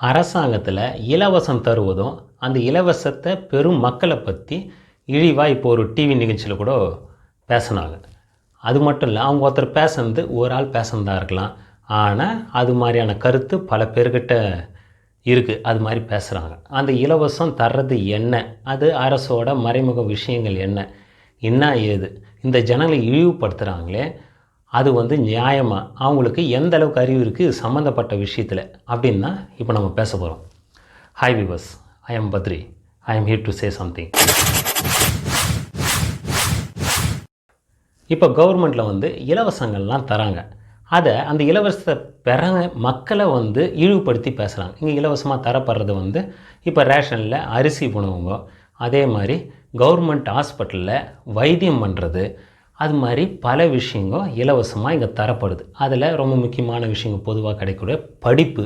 அரசாங்கத்தில் இலவசம் தருவதும் அந்த இலவசத்தை பெரும் மக்களை பற்றி இழிவாக இப்போ ஒரு டிவி நிகழ்ச்சியில் கூட பேசினாங்க. அது மட்டும் இல்லை அவங்க ஒருத்தர் பேசுனது ஒரு ஆள் பேசுனதாக இருக்கலாம். ஆனால் அது மாதிரியான கருத்து பல பேர்கிட்ட இருக்குது அது மாதிரி பேசுகிறாங்க அந்த இலவசம் தர்றது என்ன? அது அரசோட மறைமுக விஷயங்கள் என்ன? என்ன ஏது? இந்த ஜனங்களை இழிவுபடுத்துகிறாங்களே அது வந்து நியாயமாக அவங்களுக்கு எந்த அளவுக்கு அறிவு இருக்குது சம்மந்தப்பட்ட விஷயத்தில். அப்படின்னு தான் இப்போ நம்ம பேச போகிறோம் hi viewers I am Badri I am here to say something இப்போ கவர்மெண்ட்டில் வந்து இலவசங்கள்லாம் தராங்க. அதை அந்த இலவசத்தை பெற மக்களை வந்து இழிவுபடுத்தி பேசுகிறாங்க இங்கே இலவசமாக தரப்படுறது வந்து இப்போ ரேஷனில் அரிசி உணவுங்க அதே மாதிரி கவர்மெண்ட் ஹாஸ்பிட்டலில் வைத்தியம் பண்ணுறது அது மாதிரி பல விஷயங்கள் இலவசமாக இங்கே தரப்படுது. அதில் ரொம்ப முக்கியமான விஷயங்கள் பொதுவாக கிடைக்கக்கூடிய படிப்பு.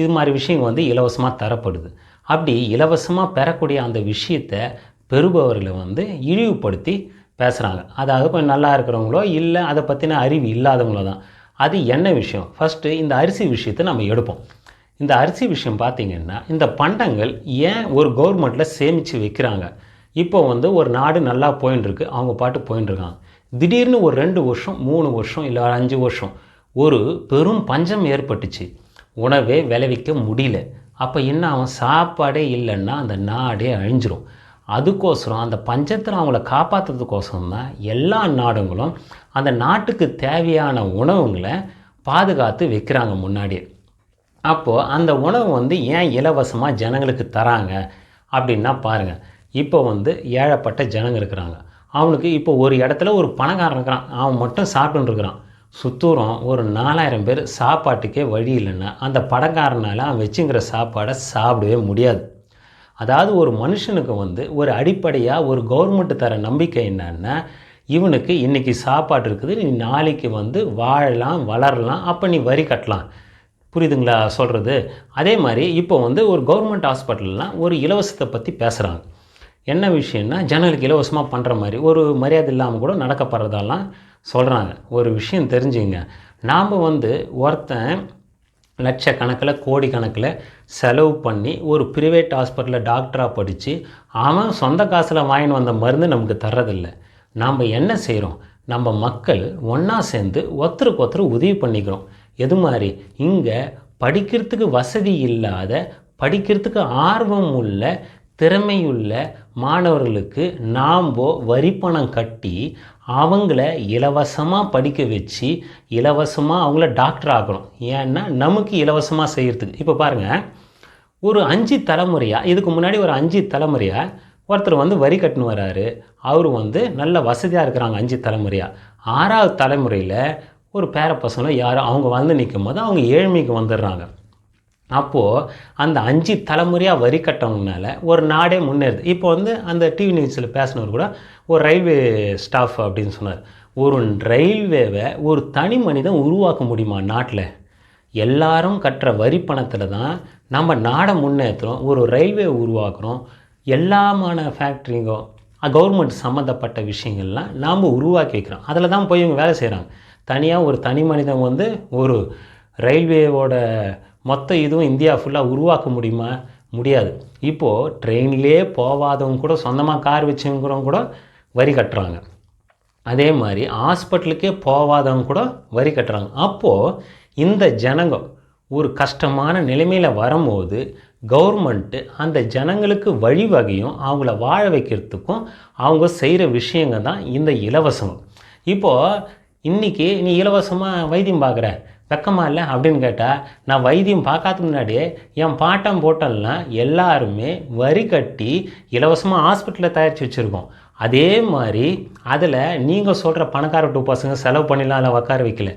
இது மாதிரி விஷயங்கள் வந்து இலவசமாக தரப்படுது. அப்படி இலவசமாக பெறக்கூடிய அந்த விஷயத்தை பெறுபவர்களை வந்து இழிவுபடுத்தி பேசுகிறாங்க. அதாவது கொஞ்சம் நல்லா இருக்கிறவங்களோ இல்லை அதை பற்றின அறிவு இல்லாதவங்களோ தான். அது என்ன விஷயம்? ஃபஸ்ட்டு இந்த அரிசி விஷயத்தை நம்ம எடுப்போம். இந்த அரிசி விஷயம் பார்த்திங்கன்னா இந்த பண்டங்கள் ஏன் ஒரு கவர்மெண்ட்டில் சேமித்து வைக்கிறாங்க? இப்போ வந்து ஒரு நாடு நல்லா போயின்னு இருக்கு அவங்க பாட்டு போயின்னு இருக்காங்க. திடீர்னு ஒரு ரெண்டு வருஷம் மூணு வருஷம் இல்லை அஞ்சு வருஷம் ஒரு பெரும் பஞ்சம் ஏற்பட்டுச்சு. உணவே விளைவிக்க முடியல. அப்போ என்ன அவன் சாப்பாடே இல்லைன்னா அந்த நாடே அழிஞ்சிரும். அதுக்கோசரம் அந்த பஞ்சத்தில் அவங்கள காப்பாற்றுறதுக்கோசரம் தான் எல்லா நாடுங்களும் அந்த நாட்டுக்கு தேவையான உணவுங்களை பாதுகாத்து வைக்கிறாங்க முன்னாடியே. அப்போது அந்த உணவு வந்து ஏன் இலவசமாக ஜனங்களுக்கு தராங்க? அப்படின்னா பாருங்கள் இப்போ வந்து ஏழப்பட்ட ஜனங்க இருக்கிறாங்க. அவனுக்கு இப்போ ஒரு இடத்துல ஒரு பணக்காரன் இருக்கிறான். அவன் மட்டும் சாப்பிட்டுன்னு இருக்கிறான். சுத்தூரம் ஒரு நாலாயிரம் பேர் சாப்பாட்டுக்கே வழி இல்லைன்னா அந்த பணக்காரனால் அவன் வச்சுங்கிற சாப்பாடை சாப்பிடவே முடியாது. அதாவது ஒரு மனுஷனுக்கு வந்து ஒரு அடிப்படையாக ஒரு கவர்மெண்ட்டு தர நம்பிக்கை என்னன்னா இவனுக்கு இன்றைக்கி சாப்பாடு இருக்குது நீ நாளைக்கு வந்து வாழலாம் வளரலாம் அப்போ நீ வரி கட்டலாம். புரியுதுங்களா? சொல்கிறது அதே மாதிரி இப்போ வந்து ஒரு கவர்மெண்ட் ஹாஸ்பிட்டல்லாம் ஒரு இலவசத்தை பற்றி பேசுகிறாங்க என்ன விஷயம்னா ஜன்னலுக்கு இலவசமாக பண்ணுற மாதிரி ஒரு மரியாதை இல்லாமல் கூட நடக்கப்படுறதெல்லாம் சொல்கிறாங்க ஒரு விஷயம் தெரிஞ்சுங்க. நாம் வந்து ஒருத்தன் லட்சக்கணக்கில் கோடிக்கணக்கில் செலவு பண்ணி ஒரு ப்ரைவேட் ஹாஸ்பிட்டலில் டாக்டராக படித்து அவன் சொந்த காசில் வாங்கின்னு வந்த மருந்து நமக்கு தர்றதில்லை. நாம் என்ன செய்கிறோம் நம்ம மக்கள் ஒன்றா சேர்ந்து ஒருத்தருக்கு ஒருத்தர் உதவி பண்ணிக்கிறோம். எது மாதிரி? இங்கே படிக்கிறதுக்கு வசதி இல்லாத படிக்கிறதுக்கு ஆர்வம் உள்ள திறமையுள்ள மாணவர்களுக்கு நாம் வரி பணம் கட்டி அவங்கள இலவசமாக படிக்க வச்சு இலவசமாக அவங்கள டாக்டர் ஆக்கணும். ஏன்னா நமக்கு இலவசமாக செய்கிறதுக்கு இப்போ பாருங்கள் ஒரு அஞ்சு தலைமுறையாக இதுக்கு முன்னாடி ஒரு அஞ்சு தலைமுறையாக ஒருத்தர் வந்து வரி கட்டுன்னு வராரு அவர் வந்து நல்ல வசதியாக இருக்கிறாங்க அஞ்சு தலைமுறையாக ஆறாவது தலைமுறையில் ஒரு பேர பசங்களை யாரும் அவங்க வந்து நிற்கும் போது அவங்க ஏழ்மைக்கு வந்துடுறாங்க. அப்போது அந்த அஞ்சு தலைமுறையாக வரி கட்டவங்கனால ஒரு நாடே முன்னேறுது. இப்போ வந்து அந்த டிவி நியூஸில் பேசினவர் கூட ஒரு ரயில்வே ஸ்டாஃப் அப்படின்னு சொன்னார். ஒரு ரயில்வேவை ஒரு தனி மனிதன் உருவாக்க முடியுமா நாட்டில்? எல்லாரும் கட்டுற வரி பணத்தில் தான் நம்ம நாடை முன்னேற்றுறோம் ஒரு ரயில்வே உருவாக்குறோம். எல்லாமான ஃபேக்ட்ரிங்கோ கவர்மெண்ட் சம்மந்தப்பட்ட விஷயங்கள்லாம் நாம் உருவாக்கி வைக்கிறோம். அதில் தான் போய் இவங்க வேலை செய்கிறாங்க தனியாக ஒரு தனி மனிதன் வந்து ஒரு ரயில்வேவோட மொத்த இதுவும் இந்தியா ஃபுல்லாக உருவாக்க முடியுமா? முடியாது. இப்போது ட்ரெயின்லேயே போகாதவங்க கூட சொந்தமாக கார் வச்சுங்கிறவங்க கூட வரி கட்டுறாங்க. அதே மாதிரி ஹாஸ்பிட்டலுக்கே போகாதவங்க கூட வரி கட்டுறாங்க. அப்போது இந்த ஜனங்க ஒரு கஷ்டமான நிலைமையில் வரும்போது கவர்மெண்ட்டு அந்த ஜனங்களுக்கு வழிவகையும் அவங்கள வாழ வைக்கிறதுக்கும் அவங்க செய்கிற விஷயங்க தான் இந்த இலவசம். இப்போது இன்றைக்கி நீ இலவசமாக வைத்தியம் பார்க்குற. வெக்கமா இல்லை அப்படின்னு கேட்டால் நான் வைத்தியம் பார்க்காத முன்னாடியே என் பாட்டம் போட்டோம்லாம் எல்லாருமே வரி கட்டி இலவசமாக ஹாஸ்பிட்டலில் தயாரித்து வச்சுருக்கோம். அதே மாதிரி அதில் நீங்கள் சொல்கிற பணக்கார டூ பசங்க செலவு பண்ணிடலாம் அதில் உட்கார வைக்கல.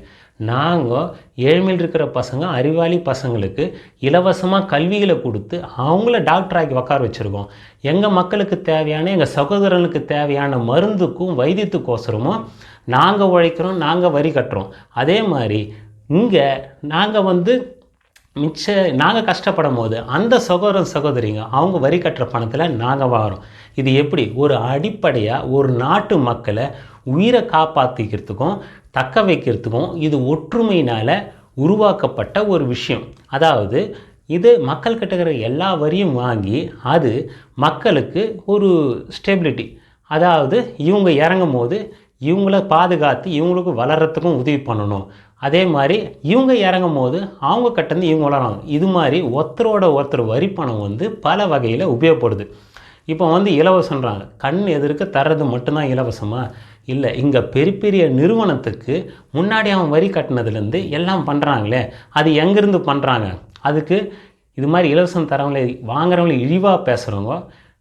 நாங்கள் ஏழ்மையில் இருக்கிற பசங்க அறிவாளி பசங்களுக்கு இலவசமாக கல்விகளை கொடுத்து அவங்கள டாக்டராக்கி உட்கார வச்சுருக்கோம். எங்கள் மக்களுக்கு தேவையான எங்கள் சகோதரனுக்கு தேவையான மருந்துக்கும் வைத்தியத்துக்கோசரமும் நாங்கள் உழைக்கிறோம் நாங்கள் வரி கட்டுறோம். அதே மாதிரி இங்கே நாங்கள் வந்து மிச்ச நாங்கள் கஷ்டப்படும் போது அந்த சகோதரன் சகோதரிங்க அவங்க வரி கட்டுற பணத்தில் நாங்கள் வாங்குறோம். இது எப்படி? ஒரு அடிப்படையாக ஒரு நாட்டு மக்களை உயிரை காப்பாற்றிக்கிறதுக்கும் தக்க வைக்கிறதுக்கும் இது ஒற்றுமையினால் உருவாக்கப்பட்ட ஒரு விஷயம். அதாவது இது மக்கள் கட்டுகிற இருக்கிற எல்லா வரியும் வாங்கி அது மக்களுக்கு ஒரு ஸ்டெபிலிட்டி. அதாவது இவங்க இறங்கும் போது இவங்கள பாதுகாத்து இவங்களுக்கு வளர்கிறதுக்கும் உதவி பண்ணணும். அதே மாதிரி இவங்க இறங்கும் போது அவங்க கட்டந்து இவங்க வளரணும் இது மாதிரி ஒருத்தரோட ஒருத்தர் வரி பணம் வந்து பல வகையில் உபயோகப்படுது. இப்போ வந்து இலவசன்றாங்க. கண் எதிர்க்க தர்றது மட்டும்தான் இலவசமாக இல்லை இங்கே பெரிய பெரிய நிறுவனத்துக்கு முன்னாடி அவன் வரி கட்டினதுலேருந்து எல்லாம் பண்ணுறாங்களே அது எங்கேருந்து பண்ணுறாங்க அதுக்கு இது மாதிரி இலவசம் தரவங்களை வாங்குறவங்களை இழிவாக பேசுகிறவங்க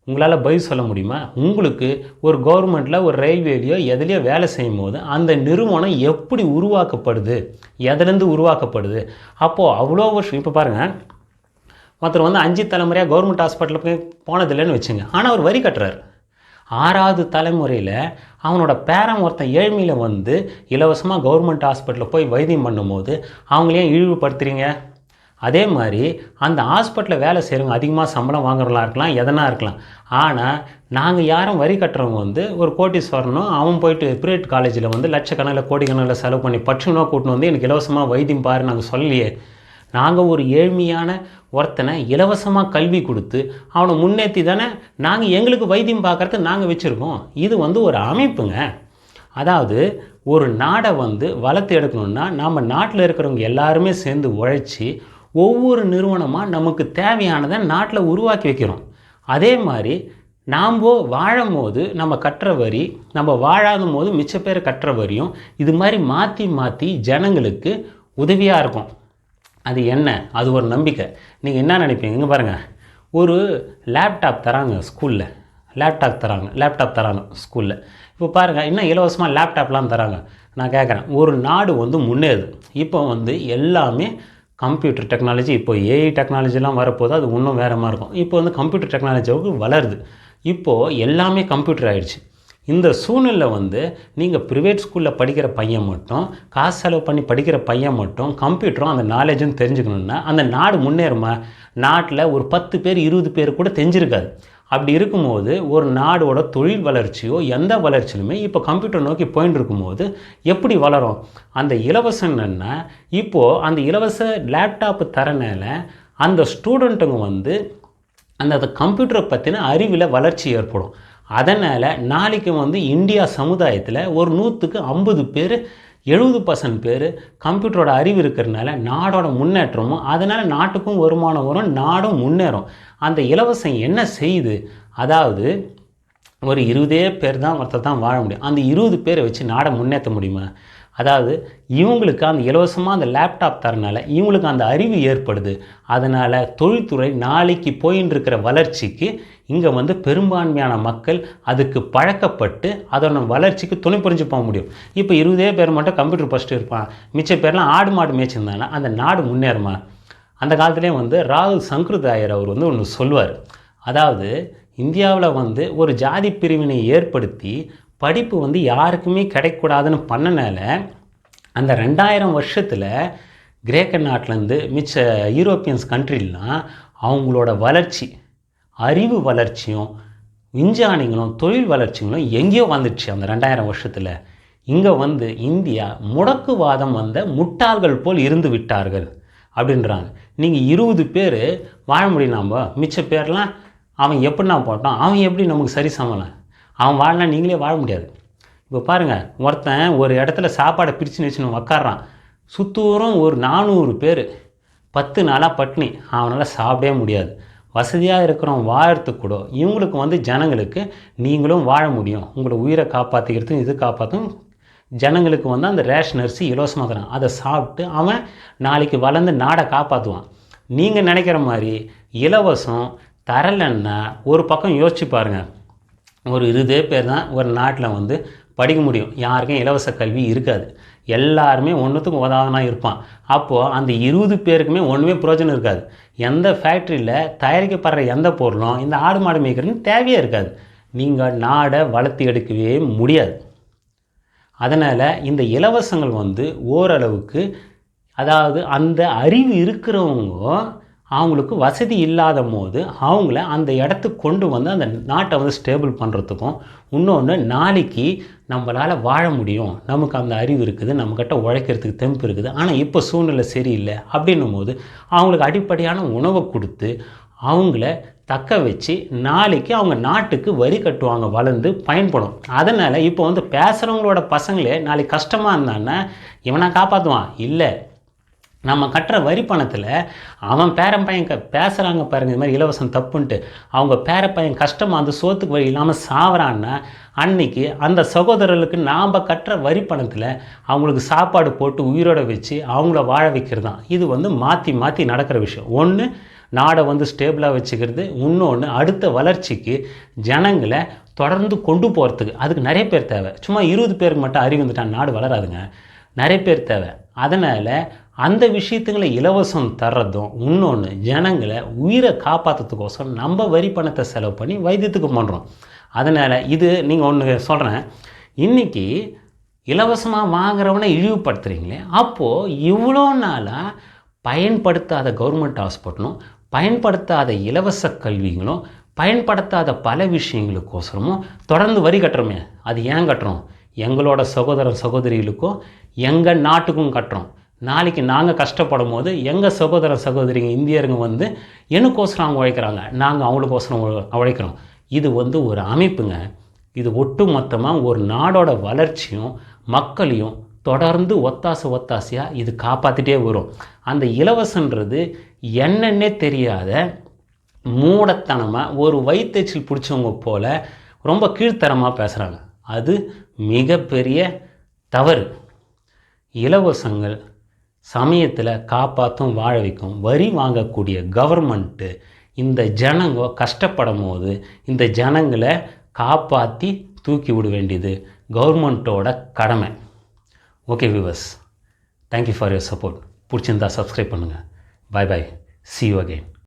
உங்களால் பதில் சொல்ல முடியுமா? உங்களுக்கு ஒரு கவர்மெண்ட்டில் ஒரு ரயில்வேலையோ எதுலேயோ வேலை செய்யும் போது அந்த நிறுவனம் எப்படி உருவாக்கப்படுது? எதுலேருந்து உருவாக்கப்படுது? அப்போது அவ்வளோ வருஷம் இப்போ பாருங்கள் மற்ற வந்து அஞ்சு தலைமுறையாக கவர்மெண்ட் ஹாஸ்பிட்டலில் போய் போனதில்லைன்னு வச்சுங்க. ஆனால் அவர் வரி கட்டுறாரு. ஆறாவது தலைமுறையில் அவனோட பேரன் ஒருத்தன் ஏழ்மையில் வந்து இலவசமாக கவர்மெண்ட் ஹாஸ்பிட்டலில் போய் வைத்தியம் பண்ணும்போது அவங்களையும் இழிவுபடுத்துகிறீங்க அதே மாதிரி அந்த ஹாஸ்பிட்டலில் வேலை செய்கிறவங்க அதிகமாக சம்பளம் வாங்குறவங்களா இருக்கலாம் எதனா இருக்கலாம். ஆனால் நாங்கள் யாரும் வரி கட்டுறவங்க வந்து ஒரு கோட்டீஸ்வரனும் அவன் போயிட்டு பிரைவேட் காலேஜில் வந்து லட்சக்கணக்கில் கோடிக்கணக்கில் செலவு பண்ணி பட்சமாக கூட்டின்னு வந்து எனக்கு இலவசமாக வைத்தியம் பாரு நாங்கள் சொல்லலையே. நாங்கள் ஒரு ஏழ்மையான ஒருத்தனை இலவசமாக கல்வி கொடுத்து அவனை முன்னேற்றி தானே நாங்கள் எங்களுக்கு வைத்தியம் பார்க்குறது நாங்கள் வச்சுருக்கோம். இது வந்து ஒரு அமைப்புங்க. அதாவது ஒரு நாடை வந்து வளர்த்து எடுக்கணும்னா நம்ம நாட்டில் இருக்கிறவங்க எல்லாருமே சேர்ந்து உழைச்சி ஒவ்வொரு நிறுவனமாக நமக்கு தேவையானதை நாட்டில் உருவாக்கி வைக்கிறோம். அதே மாதிரி நாம் வாழும் போது நம்ம கட்டுற வரி நம்ம வாழாத போது மிச்ச பேர் கட்டுற வரியும் இது மாதிரி மாற்றி மாற்றி ஜனங்களுக்கு உதவியாக இருக்கும். அது என்ன? அது ஒரு நம்பிக்கை. நீங்கள் என்ன நினைப்பீங்க? இங்கே பாருங்கள் ஒரு லேப்டாப் தராங்க ஸ்கூலில் லேப்டாப் தராங்க லேப்டாப் தராங்க ஸ்கூலில் இப்போ பாருங்கள் இன்னும் இலவசமாக லேப்டாப்லாம் தராங்க. நான் கேட்குறேன் ஒரு நாடு வந்து முன்னேறுது. இப்போ வந்து எல்லாமே கம்ப்யூட்டர் டெக்னாலஜி இப்போ ஏஐ டெக்னாலஜிலாம் வரப்போது அது இன்னும் வேறு மாதிரி இருக்கும். இப்போ வந்து கம்ப்யூட்டர் டெக்னாலஜிக்கு வளருது. இப்போது எல்லாமே கம்ப்யூட்டர் ஆகிடுச்சு இந்த சூழ்நிலை வந்து நீங்கள் ப்ரைவேட் ஸ்கூலில் படிக்கிற பையன் மட்டும் காசு செலவு பண்ணி படிக்கிற பையன் மட்டும் கம்ப்யூட்டரும் அந்த நாலேஜும் தெரிஞ்சுக்கணுன்னா அந்த நாடு முன்னேறுமா? நாட்டில் ஒரு பத்து பேர் இருபது பேர் கூட தெரிஞ்சிருக்காது. அப்படி இருக்கும்போது ஒரு நாடோட தொழில் வளர்ச்சியோ எந்த வளர்ச்சியிலுமே இப்போ கம்ப்யூட்டர் நோக்கி போயின்னு இருக்கும்போது எப்படி வளரும்? அந்த இலவசம்னா இப்போது அந்த இலவச லேப்டாப்பு தரனால அந்த ஸ்டூடெண்ட்டுங்க வந்து அந்த கம்ப்யூட்டரை பற்றின அறிவில் வளர்ச்சி ஏற்படும். அதனால் நாளைக்கு வந்து இந்தியா சமுதாயத்தில் ஒரு நூற்றுக்கு ஐம்பது பேர் எழுபது பர்சன்ட் பேர் கம்ப்யூட்டரோட அறிவு இருக்கிறதுனால நாடோட முன்னேற்றமும் அதனால் நாட்டுக்கும் வருமானம் வரும் நாடும் முன்னேறும். அந்த இலவசம் என்ன செய்யுது? அதாவது ஒரு இருபதே பேர் தான் ஒருத்தர் தான் வாழ முடியும். அந்த இருபது பேரை வச்சு நாடை முன்னேற்ற முடியுமா? அதாவது இவங்களுக்கு அந்த இலவசமாக அந்த லேப்டாப் தரனால இவங்களுக்கு அந்த அறிவு ஏற்படுது. அதனால் தொழில்துறை நாளைக்கு போயின்னு இருக்கிற வளர்ச்சிக்கு இங்கே வந்து பெரும்பான்மையான மக்கள் அதுக்கு பழக்கப்பட்டு அதோட வளர்ச்சிக்கு துணை புரிஞ்சு போக முடியும். இப்போ இருபதே பேர் மட்டும் கம்ப்யூட்டர் ஃபஸ்ட்டு இருப்பான். மிச்ச பேர்லாம் ஆடு மாடு மேய்ச்சிருந்தாங்கன்னா அந்த நாடு முன்னேறுமா? அந்த காலத்துலேயே வந்து ராகுல் சங்கருதாயர் அவர் வந்து ஒன்று சொல்லுவார். அதாவது இந்தியாவில் வந்து ஒரு ஜாதி பிரிவினை ஏற்படுத்தி படிப்பு வந்து யாருக்குமே கிடைக்கூடாதுன்னு பண்ணனால அந்த ரெண்டாயிரம் வருஷத்தில் கிரேக்க நாட்டிலேருந்து மிச்ச யூரோப்பியன்ஸ் கண்ட்ரிலாம் அவங்களோட வளர்ச்சி அறிவு வளர்ச்சியும் விஞ்ஞானிகளும் தொழில் வளர்ச்சிகளும் எங்கேயோ வந்துடுச்சு அந்த ரெண்டாயிரம் வருஷத்தில். இங்கே வந்து இந்தியா முடக்குவாதம் வந்த முட்டாள்கள் போல் இருந்து விட்டார்கள் அப்படின்றாங்க. நீங்கள் இருபது பேர் வாழ முடியும் நாம் மிச்ச பேர்லாம் அவன் எப்படின்னா போட்டான் அவன் எப்படி நமக்கு சரி சமலாம் அவன் வாழனா நீங்களே வாழ முடியாது. இப்போ பாருங்கள் ஒருத்தன் ஒரு இடத்துல சாப்பாடை பிரித்து வச்சுன்னு உக்காடுறான் சுத்தூரம் ஒரு நானூறு பேர். பத்து நாளாக பட்னி அவனால் சாப்பிடவே முடியாது. வசதியாக இருக்கிறவன் வாழறதுக்கு கூட இவங்களுக்கு வந்து ஜனங்களுக்கு நீங்களும் வாழ முடியும். உங்களை உயிரை காப்பாற்றிக்கிறதுக்கும் இது காப்பாற்றும் ஜனங்களுக்கு வந்து அந்த ரேஷன் அரிசி இலவசமாக தரான். அதை சாப்பிட்டு அவன் நாளைக்கு வளர்ந்து நாடை காப்பாற்றுவான் நீங்கள் நினைக்கிற மாதிரி இலவசம் தரலைன்னா ஒரு பக்கம் யோசிச்சு பாருங்கள் ஒரு இருபதே பேர் தான் ஒரு நாட்டில் வந்து படிக்க முடியும். யாருக்கும் இலவச கல்வி இருக்காது. எல்லாருமே ஒன்றுத்துக்கும் உதாதனாக இருப்பான். அப்போது அந்த இருபது பேருக்குமே ஒன்றுமே பிரயோஜனம் இருக்காது. எந்த ஃபேக்ட்ரியில் தயாரிக்கப்படுற எந்த பொருளும் இந்த ஆடு மாடு மேய்க்கிறதுன்னு தேவையே இருக்காது. நீங்கள் நாடை வளர்த்து எடுக்கவே முடியாது. அதனால் இந்த இலவசங்கள் வந்து ஓரளவுக்கு அதாவது அந்த அறிவு இருக்கிறவங்க அவங்களுக்கு வசதி இல்லாத போது அவங்கள அந்த இடத்துக்கு கொண்டு வந்து அந்த நாட்டை வந்து ஸ்டேபிள் பண்ணுறதுக்கும் இன்னொன்று நாளைக்கு நம்மளால் வாழ முடியும். நமக்கு அந்த அறிவு இருக்குது நம்மக்கிட்ட உழைக்கிறதுக்கு தெம்பு இருக்குது. ஆனால் இப்போ சூழ்நிலை சரியில்லை அப்படின்னும் போது அவங்களுக்கு அடிப்படையான உணவை கொடுத்து அவங்கள தக்க வச்சு நாளைக்கு அவங்க நாட்டுக்கு வரி கட்டுவாங்க வளர்ந்து பயன்படும். அதனால் இப்போ வந்து பேசுகிறவங்களோட பசங்களே நாளைக்கு கஷ்டமாக இருந்தான்னா இவனை காப்பாற்றுவான் இல்லை நம்ம கட்டுற வரி பணத்தில் அவன் பேரன் பையன் க பேசுகிறாங்க பாருங்கள் இது மாதிரி இலவசம் தப்புன்ட்டு. அவங்க பேர பையன் கஷ்டமாக அந்த சோத்துக்கு வழி இல்லாமல் சாவறான்னா அன்னைக்கு அந்த சகோதரர்களுக்கு நாம் கட்டுற வரி பணத்தில் அவங்களுக்கு சாப்பாடு போட்டு உயிரோட வச்சு அவங்கள வாழ வைக்கிறது தான் இது வந்து மாற்றி மாற்றி நடக்கிற விஷயம். ஒன்று நாடை வந்து ஸ்டேபிளாக வச்சுக்கிறது. இன்னொன்று அடுத்த வளர்ச்சிக்கு ஜனங்களை தொடர்ந்து கொண்டு போகிறதுக்கு அதுக்கு நிறைய பேர் தேவை. சும்மா இருபது பேருக்கு மட்டும் அறிவு வந்துட்டான் நாடு வளராதுங்க. நிறைய பேர் தேவை. அதனால் அந்த விஷயத்துங்களை இலவசம் தர்றதும் இன்னொன்று ஜனங்களை உயிரை காப்பாற்றுறதுக்கோசரம் நம்ம வரி பணத்தை செலவு பண்ணி வைத்தியத்துக்கு பண்ணுறோம் அதனால் இது நீங்கள் ஒன்று சொல்கிறேன் இன்றைக்கி இலவசமாக வாங்குறவனை இழிவுபடுத்துகிறீங்களே அப்போது இவ்வளோ நாளாக பயன்படுத்தாத கவர்மெண்ட் ஹாஸ்பிட்டலும் பயன்படுத்தாத இலவச கல்விகளும் பயன்படுத்தாத பல விஷயங்களுக்கோசரமும் தொடர்ந்து வரி கட்டுறோமே. அது ஏன் கட்டுறோம்? எங்களோட சகோதர சகோதரிகளுக்கும் எங்கள் நாட்டுக்கும் கட்டுறோம். நாளைக்கு நாங்கள் கஷ்டப்படும் போது எங்கள் சகோதர சகோதரிங்க இந்தியருங்க வந்து எனக்கோசரம் அவங்க உழைக்கிறாங்க. நாங்கள் அவங்களுக்கோசரம் உழைக்கிறோம். இது வந்து ஒரு அமைப்புங்க. இது ஒட்டு மொத்தமாக ஒரு நாடோட வளர்ச்சியும் மக்களையும் தொடர்ந்து ஒத்தாசை ஒத்தாசையாக இது காப்பாற்றிட்டே வரும். அந்த இலவசன்றது என்னன்னே தெரியாத மூடத்தனமாக ஒரு வயிற்றுச்சல் பிடிச்சவங்க போல ரொம்ப கீழ்த்தரமாக பேசுகிறாங்க அது மிகப்பெரிய தவறு. இலவசங்கள் சமயத்தில் காப்பாற்றும் வாழ வைக்கும். வரி வாங்கக்கூடிய கவர்மெண்ட்டு இந்த ஜனங்க கஷ்டப்படும் போது இந்த ஜனங்களை காப்பாற்றி தூக்கி விட வேண்டியது கவர்மெண்ட்டோட கடமை. Okay viewers thank you for your support பிடிச்சிருந்தா சப்ஸ்கிரைப் பண்ணுங்கள் bye bye see you again